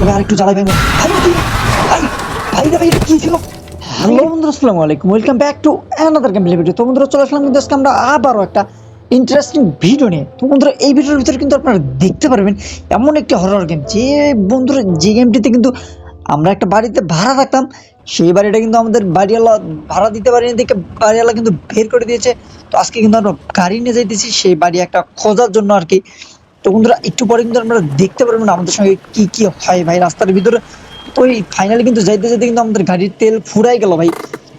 তবে আরেকটু জ্বালাই ভাই ভাই ভাই ভাই গেম ভিডিও তো চলে আসলাম কিন্তু আবারও একটা ইন্টারেস্টিং ভিডিও নিয়ে। তো বন্ধুরা, এই ভিডিওর ভিতরে কিন্তু আপনারা দেখতে পারবেন এমন একটি হরর গেম যে বন্ধুরা, যে গেমটিতে কিন্তু আমরা একটা বাড়িতে ভাড়া থাকতাম সেই বাড়িটা কিন্তু আমাদের বাড়িওয়ালা ভাড়া দিতে পারিনি দেখে বাড়িওয়ালা কিন্তু বের করে দিয়েছে। তো আজকে কিন্তু আমরা গাড়ি নিয়ে যাইতেছি, সেই বাড়ি একটা খোঁজার জন্য আর কি। তো বন্ধুরা, একটু পরে কিন্তু আমরা দেখতে পারব না আমাদের সঙ্গে কি কি হয় ভাই রাস্তার ভিতরে। তো ওই ফাইনালি কিন্তু যাইতে যেতে কিন্তু আমাদের গাড়ির তেল ফুরাই গেল ভাই।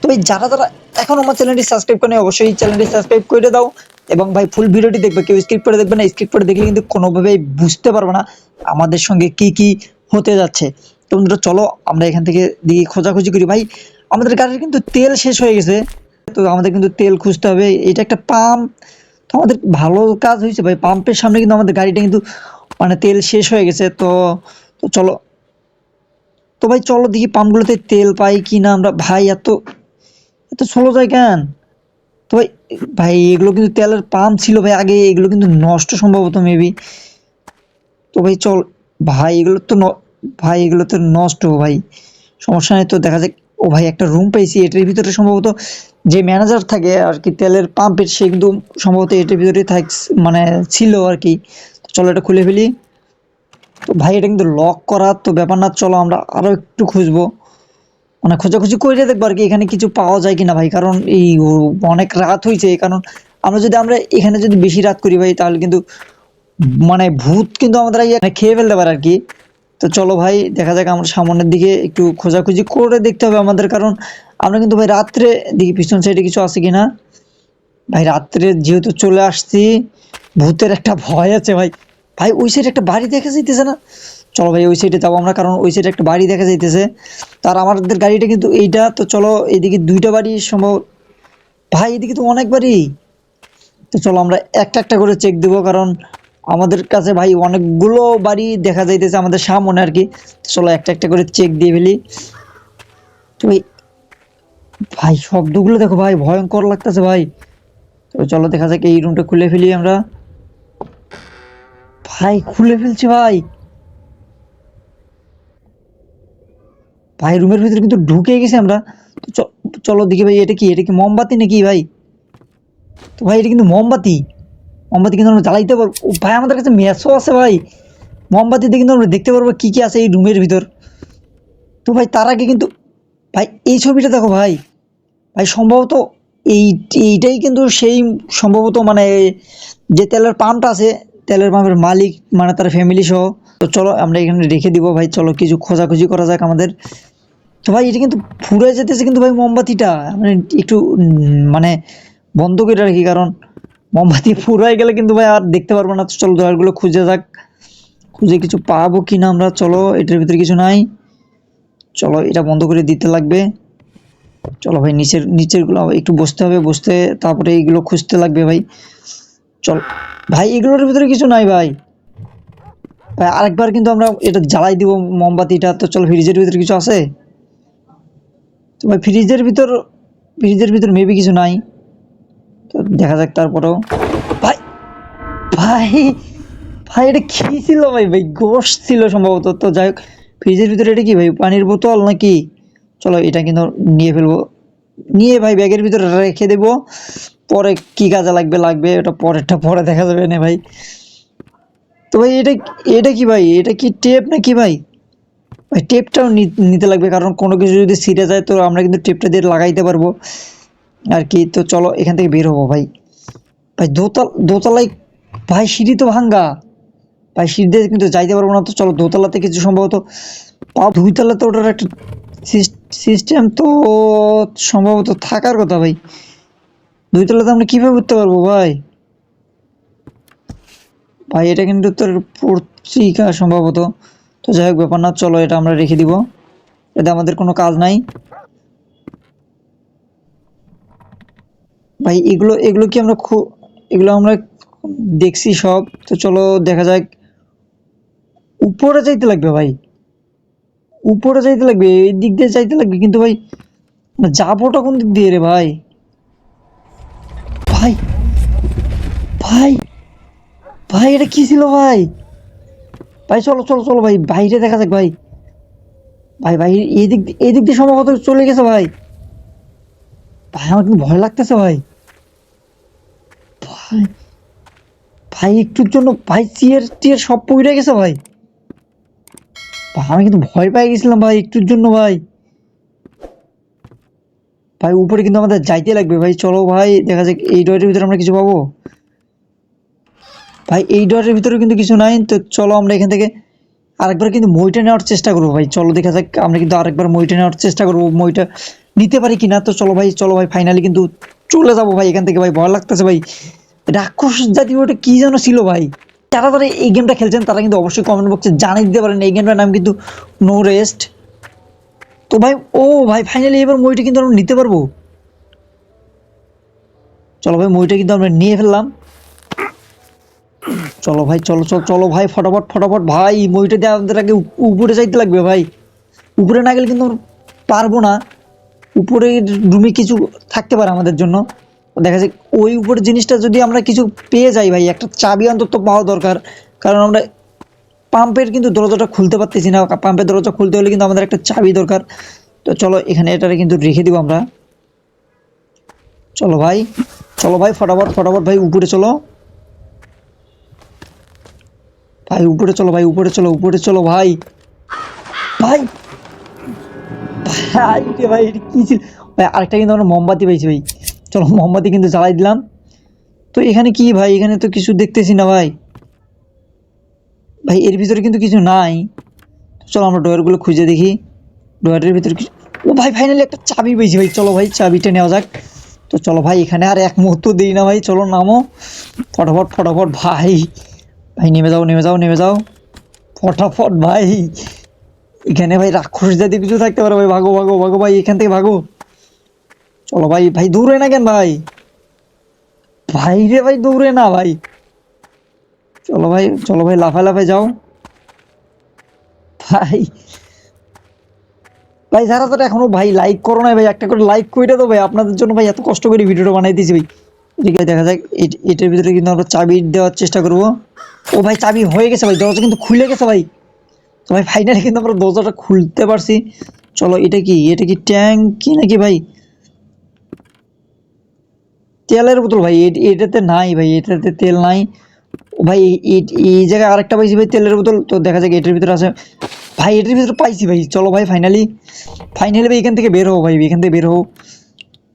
তো এই যারা যারা এখন আমার চ্যানেলটি সাবস্ক্রাইব করে অবশ্যই চ্যানেলটি সাবস্ক্রাইব করে দাও। এবং ভাই ফুল ভিডিওটি দেখবে, কেউ স্কিপ করে দেখবে না স্কিপ করে দেখলে কিন্তু কোনোভাবেই বুঝতে পারবে না আমাদের সঙ্গে কি কি হতে যাচ্ছে। তো বন্ধুরা, চলো আমরা এখান থেকে দিয়ে খোঁজাখুঁজি করি ভাই। আমাদের গাড়ির কিন্তু তেল শেষ হয়ে গেছে। তো আমাদের কিন্তু তেল খুঁজতে হবে। এটা একটা পাম্প। তো আমাদের ভালো কাজ হয়েছে ভাই, পাম্পের সামনে কিন্তু আমাদের গাড়িটা কিন্তু মানে তেল শেষ হয়ে গেছে, তো তো চলো। তো ভাই চলো দেখি পাম্পগুলোতে তেল পাই কি না আমরা। ভাই, এত এত স্লো যায় কেন? তো ভাই ভাই, এগুলো কিন্তু তেলের পাম্প ছিল ভাই আগে, এগুলো কিন্তু নষ্ট সম্ভবত মেবি তো ভাই চল, ভাই, এগুলো তো ভাই, এগুলো তো নষ্ট ভাই। সমস্যা নেই তো, দেখা যাক ও ভাই একটা রুম পেয়েছি, এটার ভিতরে সম্ভবত যে ম্যানেজার থাকে আর কি, তেলের পাম্পের সে কিন্তু সম্ভবত এটার ভিতরে থাক মানে ছিল আর কি। চলো এটা খুলে ফেলি। তো ভাই, এটা কিন্তু লক করা, তো ব্যাপার না, চলো আমরা আরও একটু খুঁজবো। মানে খোঁজাখুঁজি করে দেখব আর কি, এখানে কিছু পাওয়া যায় কিনা ভাই, কারণ এই অনেক রাত হয়েছে কারণ আমরা যদি, আমরা এখানে যদি বেশি রাত করি ভাই, তাহলে কিন্তু মানে ভূত কিন্তু আমাদের এখানে খেয়ে ফেলতে পারে আর কি। তো চলো ভাই, দেখা যাক আমরা সামনের দিকে একটু খোঁজাখুঁজি করে দেখতে হবে আমাদের, কারণ আমরা কিন্তু ভাই রাত্রে দেখি পিছন সাইডে কিছু আছে কিনা। ভাই রাত্রে যেহেতু চলে আসছি, ভূতের একটা ভয় আছে ভাই। ভাই, ওই সাইডে একটা বাড়ি দেখা যাইতেছে না? চলো ভাই, ওই সাইডে যাব আমরা, কারণ ওই সাইডে একটা বাড়ি দেখা যাইতেছে। তার আমাদের গাড়িটা কিন্তু এইটা, তো চলো এদিকে দুইটা বাড়ি সম্ভব। ভাই, এদিকে তো অনেক বাড়ি। তো চলো আমরা একটা একটা করে চেক দেবো, কারণ আমাদের কাছে ভাই অনেকগুলো বাড়ি দেখা যাইতেছে আমাদের সামনে আর কি। চলো একটা একটা করে চেক দিয়ে ফেলি। তো ভাই শব্দগুলো দেখো ভাই, ভয়ঙ্কর লাগতেছে ভাই। তো চলো দেখা যাক এই রুমটা খুলে ফেলি আমরা। ভাই, খুলে ফেলছি ভাই। ভাই রুমের ভিতরে কিন্তু ঢুকে গেছি আমরা। তো চলো দেখি ভাই, এটা কি? এটা কি মোমবাতি নাকি ভাই? তো ভাই, এটা কিন্তু মোমবাতি। মোমবাতি কিন্তু আমরা জ্বালাইতে পারব। ভাই, আমাদের কাছে ম্যাচও আছে ভাই। মোমবাতিতে কিন্তু আমরা দেখতে পারব কি কি আছে এই রুমের ভিতর। তো ভাই, তার আগে কিন্তু ভাই, এই ছবিটা দেখো ভাই। ভাই, সম্ভবত এই, এইটাই কিন্তু সেই সম্ভবত মানে যে তেলের পাম্পটা আছে, তেলের পাম্পের মালিক মানে তার ফ্যামিলি সহ। তো চলো, আমরা এখানে রেখে দিব ভাই, চলো কিছু খোঁজাখুঁজি করা যাক আমাদের। তো ভাই, এটা কিন্তু ফুরে যেতেছে কিন্তু ভাই মোমবাতিটা। মানে একটু মানে বন্ধ করে রাখি কারণ মোমবাতি ফুরাই গেলে কিন্তু ভাই আর দেখতে পারব না। চলো দয়ারগুলো খুঁজে যাক। খুঁজে কিছু পাবো কি না আমরা, চলো, এটার ভিতরে কিছু নাই। চলো, এটা বন্ধ করে দিতে লাগবে। চলো ভাই, নিচের নিচেরগুলো একটু বসতে হবে, বসতে তারপরে এইগুলো খুঁজতে লাগবে ভাই। চল, ভাই, এগুলোর ভিতরে কিছু নাই ভাই। ভাই, আরেকবার কিন্তু আমরা এটা জ্বালাই দিব মোমবাতিটা। তো চলো, ফ্রিজের ভিতরে কিছু আছে? তো ভাই, ফ্রিজের ভিতর ফ্রিজের ভিতর মেবি কিছু নাই। দেখা যাক তারপরেও। ভাই ভাই ভাই, এটা কি ছিল ভাই? ভাই, গোশ ছিল সম্ভবত। তো যাই হোক ফ্রিজের ভিতরে এটা কি ভাই? পানির বোতল নাকি? চলো এটা কিন্তু নিয়ে ফেলব। নিয়ে ভাই ব্যাগের ভিতরে রেখে দেবো। পরে কি কাজে লাগবে লাগবে, ওটা পরেরটা পরে দেখা যাবে না ভাই। তো ভাই, এটা এটা কি ভাই? এটা কি টেপ নাকি ভাই? ভাই টেপটাও নি- নিতে লাগবে, কারণ কোনো কিছু যদি ছিঁড়ে যায়, তো আমরা কিন্তু টেপটা দিয়ে লাগাইতে পারব। আর কি, তো চলো এখান থেকে বের হব ভাই। ভাই, দোতল, দোতলায়, ভাই, সিঁড়ি তো ভাঙ্গা। ভাই, সিঁড়ি দিয়ে কিন্তু যাইতে পারব না, তো চলো দোতলাতে কিছু সম্ভবত পা দুইতলাতে ওটার একটা সিস্টেম তো সম্ভবত থাকার কথা ভাই। দুইতলাতে আমরা কীভাবে উঠতে পারব ভাই? ভাই, এটা কিন্তু তোর পত্রিকা সম্ভবত। তো যাই হোক, ব্যাপার না, চলো এটা আমরা রেখে দিব। এটা আমাদের কোনো কাজ নাই। ভাই, এগুলো এগুলো কি আমরা খু, এগুলো আমরা দেখছি সব। তো চলো দেখা যাক। উপরে যাইতে লাগবে ভাই। উপরে যাইতে লাগবে, এই দিক দিয়ে যাইতে লাগবে। কিন্তু ভাই যাবোটা কোন দিক দিয়ে রে ভাই? ভাই ভাই ভাই, এটা কি ছিল ভাই? ভাই, চলো চলো চলো ভাই, বাইরে দেখা যাক ভাই। ভাই ভাই এদিক এদিক দিয়ে সম্ভবত চলে গেছে ভাই। ভাই, আমার কিন্তু ভয় লাগতেছে ভাই। ভাই, একটুর জন্য ভাই চিয়ার টিয়ার সব পড়ে গেছে ভাই। আমি কিন্তু ভয় পেয়ে গেছিলাম ভাই, একটুর জন্য ভাই। ভাই, উপরে কিন্তু আমাদের যাইতে লাগবে ভাই, চলো ভাই, দেখা যাক এই ডয়ের ভিতরে আমরা কিছু পাবো। ভাই, এই ডয়ের ভিতরে কিন্তু কিছু নাই, তো চলো আমরা এখান থেকে আরেকবার কিন্তু মইটা নেওয়ার চেষ্টা করব ভাই, চলো দেখা যাক, আমরা কিন্তু আরেকবার মইটা নেওয়ার চেষ্টা করব, মইটা নিতে পারি কিনা, তো চলো ভাই চলো ভাই ফাইনালি কিন্তু চলে যাব ভাই, এখান থেকে ভাই, ভয় লাগতেছে ভাই। রাক্ষস জাতীয় ওটা কি যেন ছিল ভাই? যারা যারা এই গেমটা খেলছেন, তারা কিন্তু অবশ্যই কমেন্ট বক্সে জানিয়ে দিতে পারেন। এই গেমটার নাম কিন্তু নো রেস্ট তো ভাই, ও ভাই ফাইনালি এবার মইটা কিন্তু আমরা নিতে পারব। চলো ভাই, মইটা কিন্তু আমরা নিয়ে ফেললাম। চলো ভাই, চলো চলো চলো ভাই, ফটাফট ফটাফট। ভাই, মইটা দিয়ে আমাদের আগে উপরে যাইতে লাগবে ভাই। উপরে না গেলে কিন্তু আমরা পারব না। উপরে রুমে কিছু থাকতে পারে আমাদের জন্য। দেখা যায় ওই উপরের জিনিসটা যদি আমরা কিছু পেয়ে যাই ভাই, একটা চাবি অন্তত পাওয়া দরকার। কারণ আমরা পাম্পের কিন্তু দরজাটা খুলতে পারতেছি না, পাম্পের দরজা খুলতে হলে কিন্তু আমাদের একটা চাবি দরকার। তো চলো, এখানে এটারে কিন্তু রেখে দিব আমরা। চলো ভাই চলো ভাই, ফটাফট ফটাফট ভাই, উপরে চলো। ভাই, উপরে চলো ভাই, উপরে চলো উপরে চলো ভাই। ভাই ভাই, কি ছিল? ভাই, আরেকটা কিন্তু আমরা মোমবাতি পাইছি ভাই। চলো মোমবাতি কিন্তু জ্বালাই দিলাম। তো এখানে কি ভাই? এখানে তো কিছু দেখতেছি না ভাই। ভাই, এর ভিতরে কিন্তু কিছু নাই। চলো আমরা ডয়ারগুলো খুঁজে দেখি। ডয়ারের ভিতরে কিছু ও ভাই ফাইনালি একটা চাবি পেয়েছি ভাই। চলো ভাই, চাবিটা নেওয়া যাক। তো চলো ভাই, এখানে আর এক মুহূর্ত দিই না ভাই। চলো নামো। ফটাফট ফটাফট ভাই। ভাই, নেমে যাও নেমে যাও নেমে যাও। ফটাফট ভাই। এখানে ভাই রাক্ষস জাতীয় কিছু থাকতে পারে ভাই। ভাগো ভাগো ভাগো ভাই, এখান থেকে ভাগো। চলো ভাই ভাই দৌড়ে না কেন ভাই? ভাই রে ভাই, দৌড়ে না ভাই। চলো ভাই চলো ভাই, লাফায় লাফায় যাও। ভাই ভাই যারা যারা এখনও ভাই লাইক করো না ভাই, একটা করে লাইক করে দাও ভাই। আপনাদের জন্য ভাই এত কষ্ট করে ভিডিওটা বানাই দিয়েছি ভাই। এদিকে দেখা যাক, এট- এটার ভিতরে কিন্তু আমরা চাবি দেওয়ার চেষ্টা করব। ও ভাই, চাবি হয়ে গেছে ভাই, দরজা কিন্তু খুলে গেছে ভাই। তো ভাই ফাইনালি কিন্তু আমরা দরজাটা খুলতে পারছি। চলো, এটা কি? এটা কি ট্যাঙ্ক কি নাকি ভাই? তেলের বোতল ভাই এটাতে নাই ভাই, এটাতে তেল নাই। ও ভাই, এই- জায়গায় আরেকটা পাইছি ভাই তেলের বোতল, তো দেখা যাক এটার ভিতরে আছে। ভাই, এটার ভিতরে পাইছি ভাই, চলো ভাই ফাইনালি ফাইনালি ভাই, এখান থেকে বের হো ভাই, এখান থেকে বের হো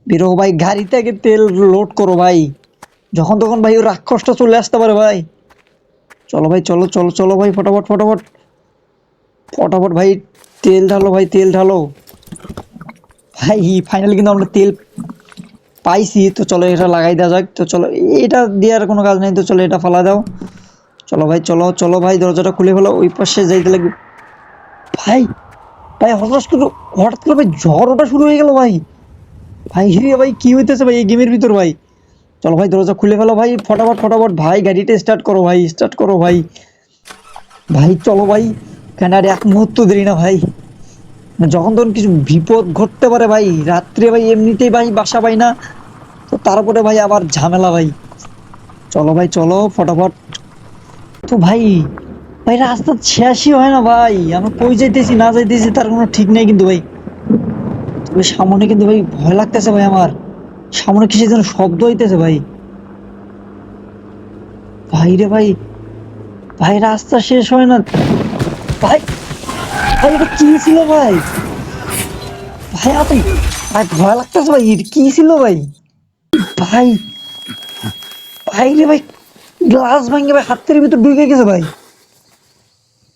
বের হও ভাই, গাড়িতে আগে তেল লোড করো ভাই। যখন তখন ভাই, ওই রাক্ষসটা চলে আসতে পারে ভাই। চলো ভাই, চলো চলো চলো ভাই, ফটাফট ফটাফট। ফটাফট ভাই, তেল ঢালো ভাই, তেল ঢালো। ভাই ফাইনালি কিন্তু আমরা তেল পাইছি, তো চলো এটা লাগাই দেওয়া যাক। তো চলো, এটা দেওয়ার কোনো কাজ নেই, তো চলো এটা ফালা দাও। চলো ভাই, চলো চলো ভাই, দরজাটা খুলে ফেলো, ওই পাশে যাইতে লাগবে। ভাই ভাই, হঠাৎ করে হঠাৎ করে ভাই ঝড় ওটা শুরু হয়ে গেল ভাই। ভাই, হে ভাই, কী হইতেছে ভাই এই গেমের ভিতর ভাই? চলো ভাই, দরজা খুলে ফেলো ভাই, ফটাফট ফটাফট। ভাই, গাড়িটা স্টার্ট করো ভাই স্টার্ট করো ভাই। ভাই, চলো ভাই, কেন আর এক মুহূর্ত দেরি না ভাই। যখন তখন কিছু বিপদ ঘটতে পারে ভাই, রাত্রে ভাই, এমনিতেই ভাই বাসা পাই না। তো তারপরে ভাই আবার ঝামেলা ভাই। চলো ভাই, চলো, ফটাফট। তো ভাই ভাই রাস্তা শেষই হয় না ভাই। আমরা কই যাইতেছি, না যাইতেছি তার কোনো ঠিক নেই কিন্তু ভাই। তবে সামনে কিন্তু ভাই ভয় লাগতেছে ভাই আমার। সামনে কিসের যেন শব্দ হইতেছে ভাই। ভাই রে ভাই ভাই রাস্তা শেষ হয় না। ভাই ভাই এটা কি ছিল ভাই? ভাই এত ভাই ভয় লাগতেছে ভাই কি ছিল ভাই? ভাই ভাই রে ভাই গ্লাস ভাঙে ভাই হাতের ভিতর ঢুকে গেছে ভাই।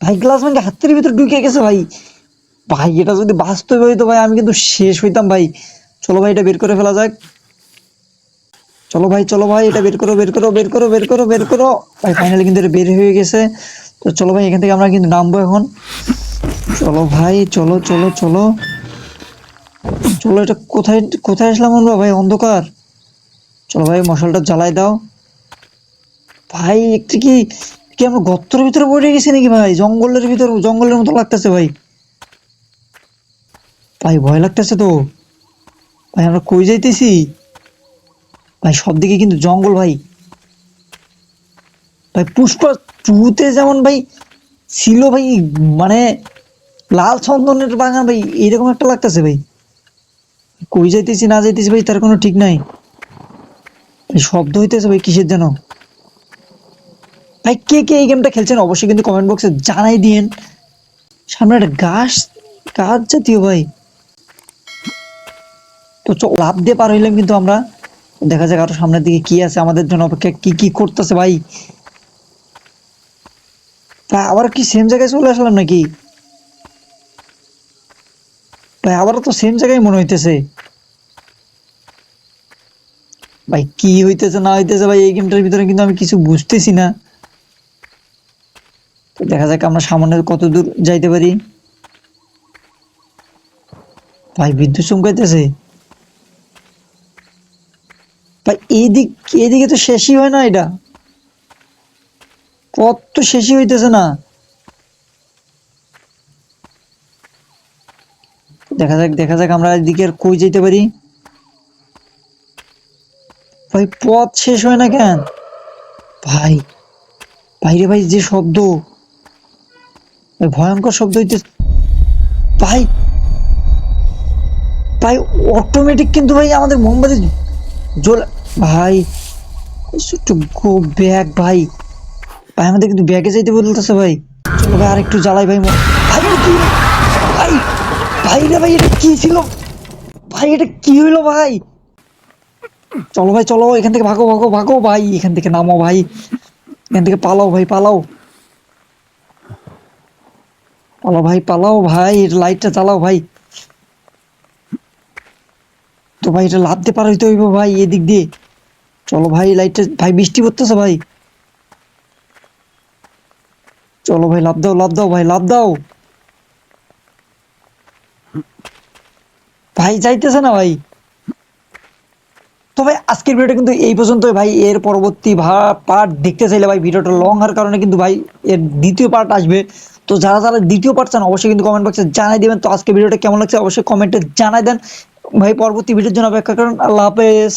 ভাই গ্লাস ভাঙে হাতের ভিতর ঢুকে গেছে ভাই। ভাই, এটা যদি বাস্তবে হইতো ভাই, আমি কিন্তু শেষ হইতাম ভাই। চলো ভাই, এটা বের করে ফেলা যাক। চলো ভাই চলো ভাই, এটা বের করো বের করো বের করো বের করো বের করো। ভাই ফাইনালি কিন্তু এটা বের হয়ে গেছে। তো চলো ভাই, এখান থেকে আমরা কিন্তু নামবো এখন। চলো ভাই, চলো চলো চলো। চলো, এটা কোথায় কোথায় আসলাম আমরা ভাই? অন্ধকার। চলো ভাই, মশালটা জ্বালাই দাও। ভাই, একটু কি কি আমরা গর্তের ভিতরে পড়ে গেছি নাকি ভাই? জঙ্গলের ভিতরে, জঙ্গলের মতো লাগতেছে ভাই। ভাই, ভয় লাগতেছে তো। ভাই, আমরা কই যাইতেছি? ভাই, সব দিকে কিন্তু জঙ্গল ভাই। ভাই, পুষ্পা টুতে যেমন ভাই ছিল ভাই মানে লাল চন্দনের বাগান ভাই এরকম একটা লাগতেছে ভাই। কই যাইতেছি, না যাইতেছি ভাই, তার কোনো ঠিক নাই। শব্দ হইতেছে ভাই, কিসের যেন? ভাই, কে কে এই গেমটা খেলছেন অবশ্যই কিন্তু কমেন্ট বক্সে জানাই দিয়েন। সামনে একটা গাছ গাছ জাতীয় ভাই। তো লাভ দিয়ে পার হইলাম কিন্তু আমরা। দেখা যাক আরও সামনের দিকে কি আছে আমাদের জন্য অপেক্ষা, কি কি করতেছে ভাই। ভাই আবার কি সেম জায়গায় চলে আসলাম নাকি? ভাই, আবারও তো সেম জায়গায় মনে হইতেছে। ভাই, কি হইতেছে, না হইতেছে ভাই, এই গেমটার ভিতরে কিন্তু আমি কিছু বুঝতেছি না। দেখা যাক আমরা সামনে কত দূর যাইতে পারি। ভাই, বিদ্যুৎ চমকাইতেছে। ভাই, এইদিক, এইদিকে তো শেষই হয় না এটা। পথ তো শেষই হইতেছে না। দেখা যাক দেখা যাক আমরা এদিকে আর কই যেতে পারি। ভাই, পথ শেষ হয় না কেন? ভাই বাইরে ভাই, যে শব্দ। ভয়ঙ্কর শব্দ হইতে ভাই ভাই অটোমেটিক কিন্তু ভাই আমাদের মোমবাতি জ্বলে, ভাই একটু গো ব্যাগ, ভাই। ভাই, আমাদের কিন্তু ব্যাগে যাইতে বলতেছে, ভাই। চলো ভাই, আরেকটু জ্বালাই, ভাই ভাই কি ভাই ভাই রে ভাই, এটা কি ছিল? ভাই, এটা কি হইল, ভাই? চলো ভাই, চলো, এখান থেকে ভাগো ভাগো ভাগো ভাই, এখান থেকে নামো ভাই। এখান থেকে পালাও ভাই, পালাও। পালাও ভাই পালাও ভাই লাইটটা চালাও ভাই। তো ভাই, এটা লাভ দিয়ে পার হইতে হইব ভাই, এদিক দিয়ে। চলো ভাই লাইটটা ভাই, বৃষ্টি পড়তেছে ভাই। চলো ভাই লাভ দাও লাভ দাও ভাই লাভ দাও। ভাই, যাইতেছে না ভাই। তো ভাই আজকের ভিডিওটা কিন্তু এই পর্যন্ত ভাই। এর পরবর্তী পার্ট দেখতে চাইলে ভাই ভিডিওটা লং হওয়ার কারণে কিন্তু ভাই এর দ্বিতীয় পার্ট আসবে। তো যারা যারা দ্বিতীয় পার্ট চান, অবশ্যই কিন্তু কমেন্ট বক্সে জানাই দেবেন। তো আজকে ভিডিওটা কেমন লাগছে অবশ্যই কমেন্টে জানাই দেন। ভাই, পরবর্তী ভিডিওর জন্য অপেক্ষা করেন। আল্লাহ হাফেজ।